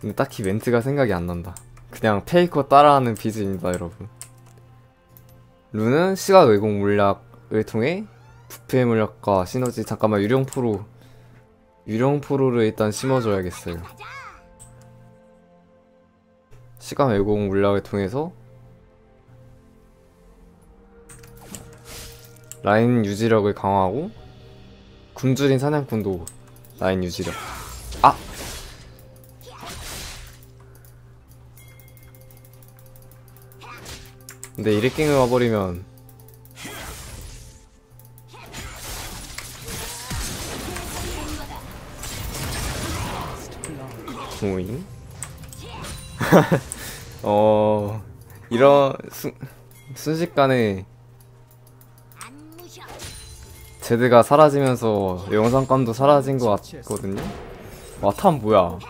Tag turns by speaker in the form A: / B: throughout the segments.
A: 근데 딱히 멘트가 생각이 안 난다. 그냥 페이커 따라하는 비즈입니다, 여러분. 룬은 시각 왜곡 물약을 통해 부패 물약과 시너지 잠깐만 유령 프로 유령 프로를 일단 심어줘야겠어요. 시간 왜곡 물약을 통해서 라인 유지력을 강화하고 굶주린 사냥꾼도 라인 유지력 아! 근데 이리깽을 와버리면 오잉? 어... 이런 수, 순식간에 제드가 사라지면서 영상감도 사라진 것 같거든요? 와, 탐 뭐야?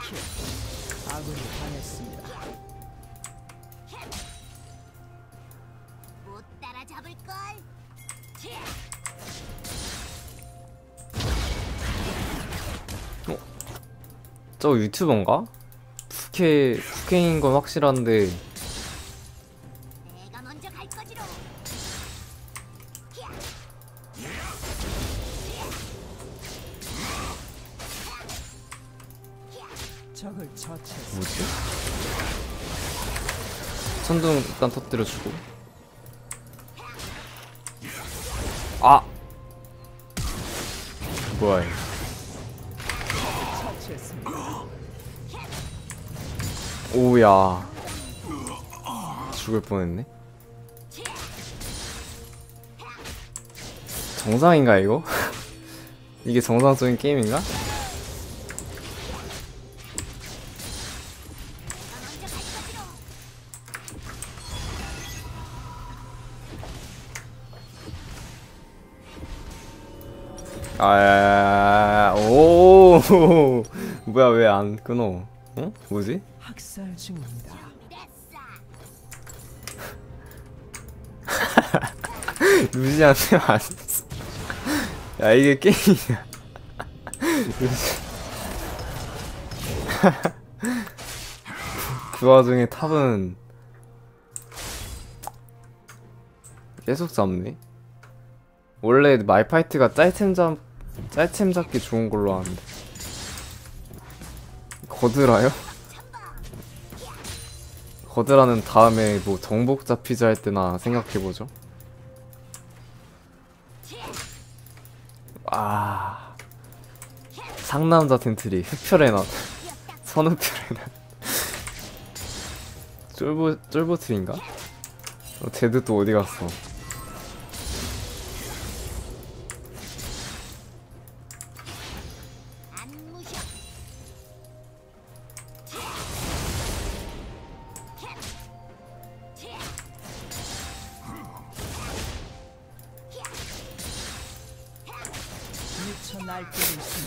B: 걸.
A: 저 유튜버인가? 부캐, 부캐인 건 확실한데 뭐지? 천둥 일단 터뜨려주고 아! 뭐야. 오야 죽을 뻔했네 정상인가 이거? 이게 정상적인 게임인가? 아, 오, 뭐야 왜 안 끊어? 어? 뭐지?
C: 학살 중입니다.
A: 루시한테 맞았어. 야 이게 게임이야. 그 와중에 탑은 계속 잡네. 원래 말파이트가 짤템 잡 짤템 잡기 좋은 걸로 아는데 거드라요? 거드라는 다음에 뭐 정복 잡히자 할 때나 생각해보죠. 아 상남자 텐트리 흡혈의 낫 선흡혈의 낫 쫄보 쫄보트인가? 어, 제드 또 어디 갔어?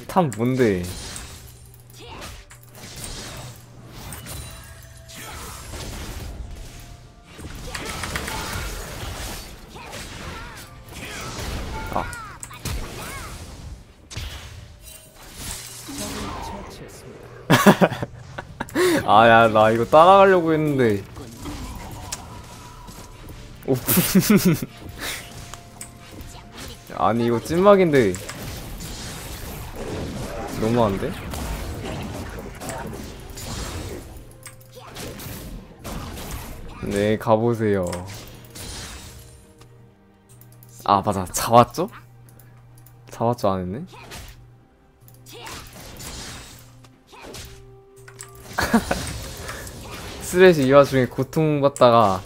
A: 탐 뭔데? 아. 아야 나 이거 따라가려고 했는데 아니 이거 찐막인데 너무한데? 네 가보세요 아 맞아 잡았죠? 잡았죠 안 했네? 쓰레쉬 이 와중에 고통받다가?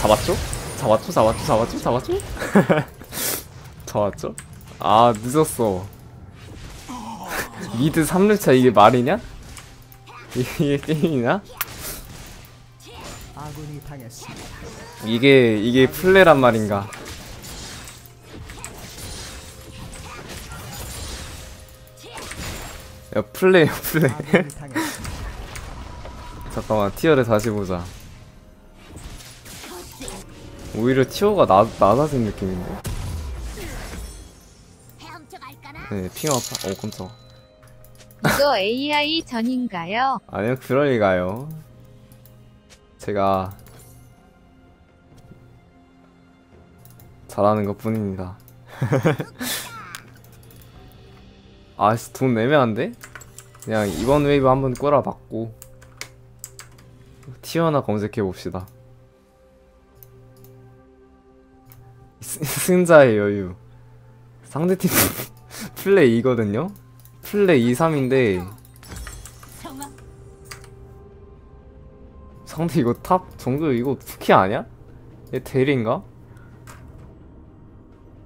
A: 잡았죠? 잡았죠? 잡았죠? 잡았죠? 잡았죠? 잡았죠? 아 늦었어 미드 3렙차 이게 말이냐? 이게 게임이냐? 이게 이게 플레란 말인가? 야 플레야 플레
C: 아군이 당했습니다.
A: 잠깐만 티어를 다시 보자 오히려 티어가 나, 낮아진 느낌인데? 네핑 아파 어 깜짝아
D: 이거 AI 전인가요?
A: 아니요 그럴 리가요 제가 잘하는 것 뿐입니다 아씨 돈 돼? 그냥 이번 웨이브 한번 꼬라박고 티어나 검색해 봅시다 승자의 여유 상대팀 플레이 2거든요? 플레이 2, 3인데
B: 성아
A: 상대 이거 탑 정글 이거 푸키 아니야? 얘 대리인가?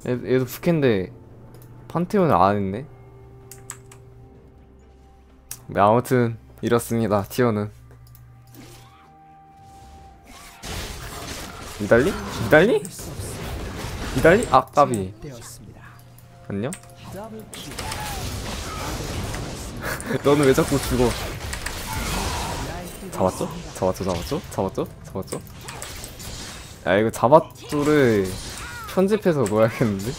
A: 얘, 얘도 푸키인데 판테온을 안 했네 네, 아무튼 이렇습니다 티어는 이달리? 이달리? 이달리? 아 까비. 안녕? 너는 왜 자꾸 죽어 잡았죠? 잡았죠 잡았죠? 잡았죠? 잡았죠? 야 이거 잡았죠를 편집해서 넣어야겠는데?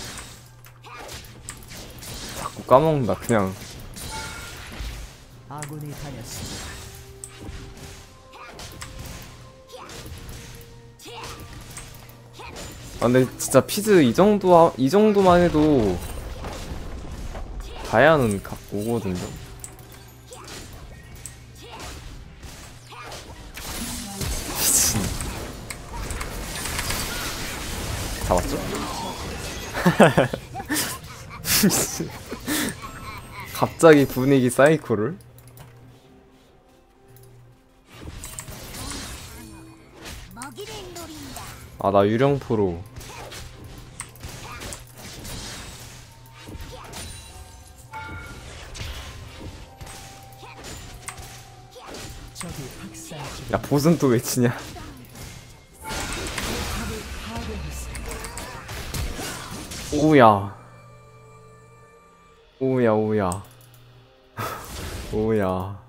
A: 자꾸 까먹는다 그냥
C: 아군이 다녔습니다.
A: 아 근데 진짜 피즈 이 정도 하- 이 정도만 해도 다이아는 갖고 오거든요 미친 잡았죠? 갑자기 분위기 사이코를 아 나 유령 프로. 야 보슨 또 왜 치냐. 오야 오야 오야 오야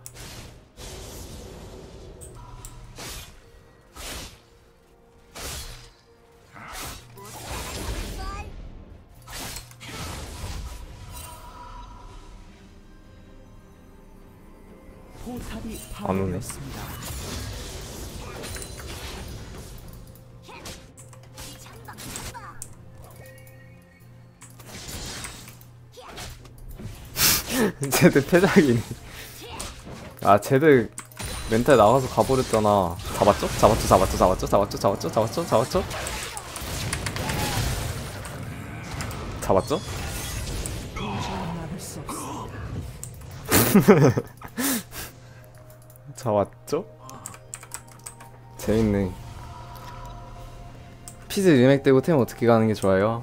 A: 안 오네. 쟤들 패작이네. 아 쟤들 멘탈 나가서 가버렸잖아. 잡았죠? 잡았죠? 잡았죠? 잡았죠? 잡았죠? 잡았죠? 잡았죠? 잡았죠? 잡았죠?
C: 도저히 막을 수 없습니다.
A: 잡았죠? 재밌네 피즈 리맥 되고 템 어떻게 가는 게 좋아요?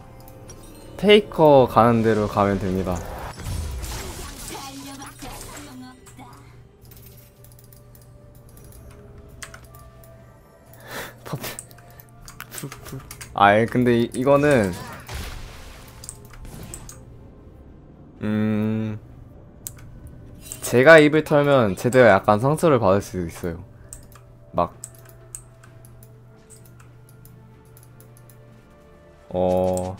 A: 페이커 가는 대로 가면 됩니다
B: 달려봤자 소용없다.
A: 아, 예, 근데 이, 이거는 제가 입을 털면 제대로 약간 상처를 받을 수도 있어요. 막 어...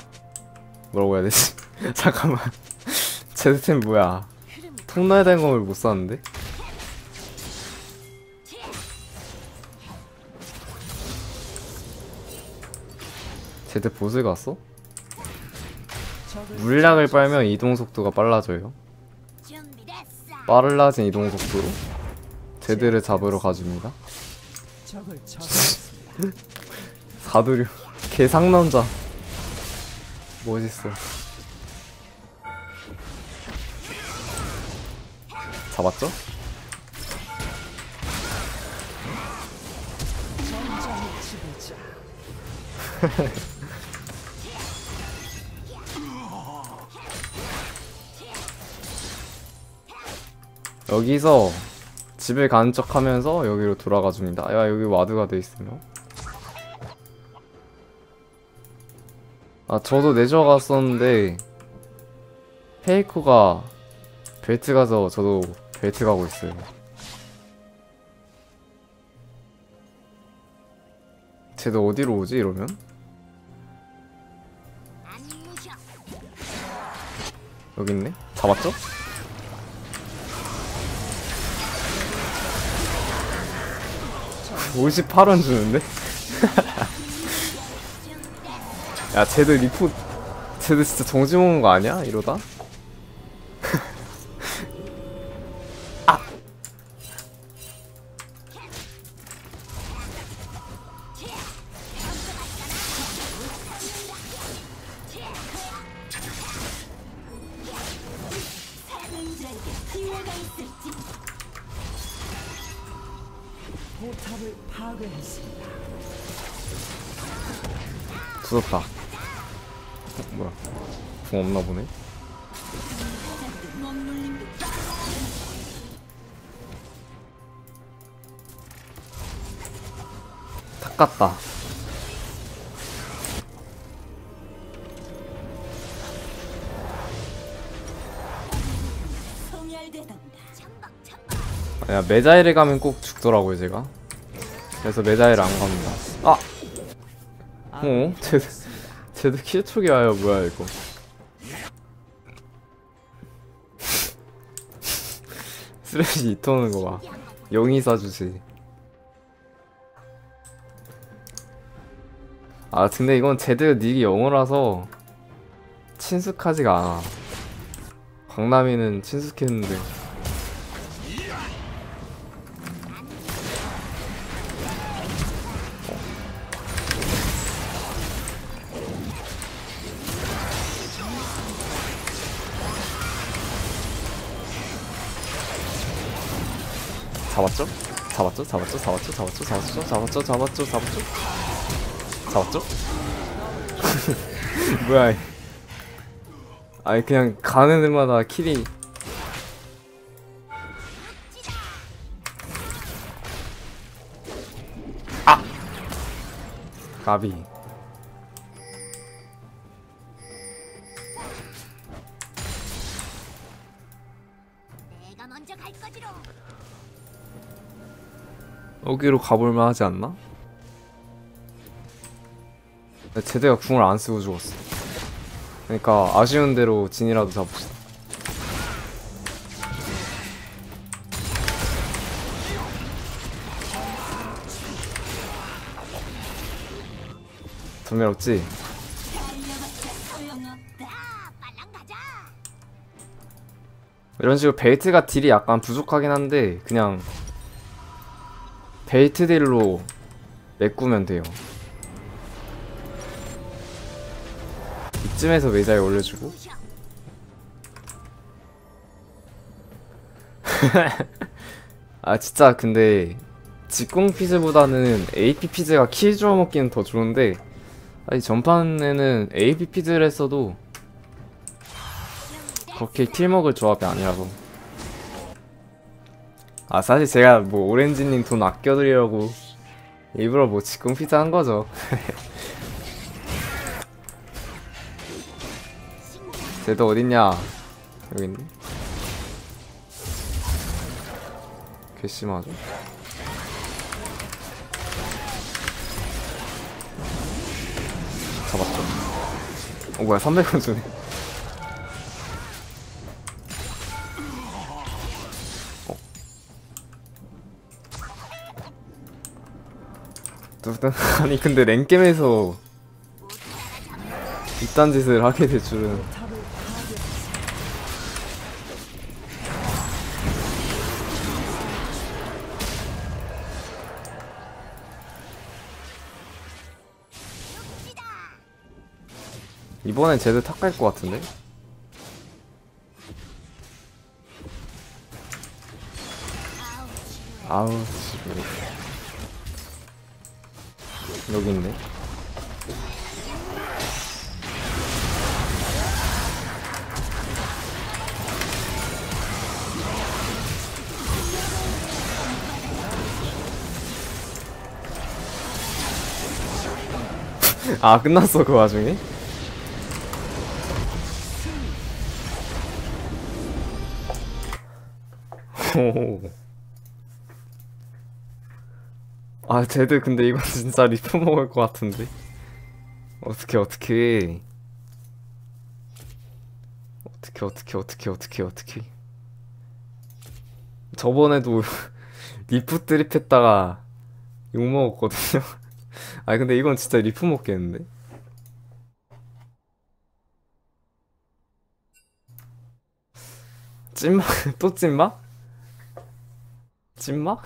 A: 뭐라고 해야 되지? 잠깐만 제드템 뭐야 통로에 된 건을 못 샀는데? 제드 보슬 갔어? 물약을 빨면 이동 속도가 빨라져요. 빨라진 이동 속도로 제드를 잡으러 가줍니다. 사두류 개 상남자 멋있어. 잡았죠? 여기서 집에 가는 척 하면서 여기로 돌아가 줍니다. 야, 여기 와드가 돼 있으면. 아, 저도 내저 갔었는데, 페이커가 벨트 가서 저도 벨트 가고 있어요. 쟤들 어디로 오지 이러면? 여기 있네? 잡았죠? (58원) 주는데? 야 쟤들 리포 쟤들 진짜 정지 먹는 거 아니야? 이러다?
B: 사
C: 포탑을 파괴했습니다.
A: 부럽다. 어, 뭐야? 궁 없나 보네. 닦았다.
B: 성열대당
A: 야 메자일에 가면 꼭 죽더라고요 제가. 그래서 메자일 안 갑니다. 아! 어? 쟤들 쟤들 킬촉이 와요 뭐야 이거. 쓰레기 이터는 거 봐. 용이 쏴주지. 아 근데 이건 쟤들 닉이 영어라서 친숙하지가 않아. 광남이는 친숙했는데 잡았죠? 잡았죠? 잡았죠? 잡았죠? 잡았죠? 잡았죠? 잡았죠? 잡았죠? 잡았죠? 잡았죠? 뭐야 이. 아니 그냥 가는 데마다 킬이 아! 가비 여기로 가볼만 하지 않나? 제대가 궁을 안 쓰고 죽었어 그러니까 아쉬운 대로 진이라도 잡읍시다 전멸 없지? 이런 식으로 베이트가 딜이 약간 부족하긴 한데 그냥 베이트 딜로 메꾸면 돼요 이쯤에서 메자에 올려주고. 아 진짜 근데 직공 피즈보다는 AP 피즈가 킬 주워 먹기는 더 좋은데 아니 전판에는 AP 피즈를 했어도 그렇게 킬 먹을 조합이 아니라서 아 사실 제가 뭐 오렌지님 돈 아껴드리려고 일부러 뭐 직공 피즈 한 거죠. 쟤도 어딨냐? 여기 있네. 괘씸하죠. 잡았죠. 어 뭐야 300원 주네 뚜둥 아니 근데 랭겜에서 이딴 짓을 하게 될 줄은. 이번엔 쟤들 탁갈 것 같은데? 아우 지금 여기 있네 아 끝났어 그 와중에? 오. 아 쟤들 근데 이건 진짜 리프 먹을 것 같은데? 어떻게 어떻게? 어떻게 어떻게 어떻게 어떻게 어떻게? 저번에도 리프 드립 했다가 욕 먹었거든요. 아 근데 이건 진짜 리프 먹겠는데? 찐막 또 찐막 찐막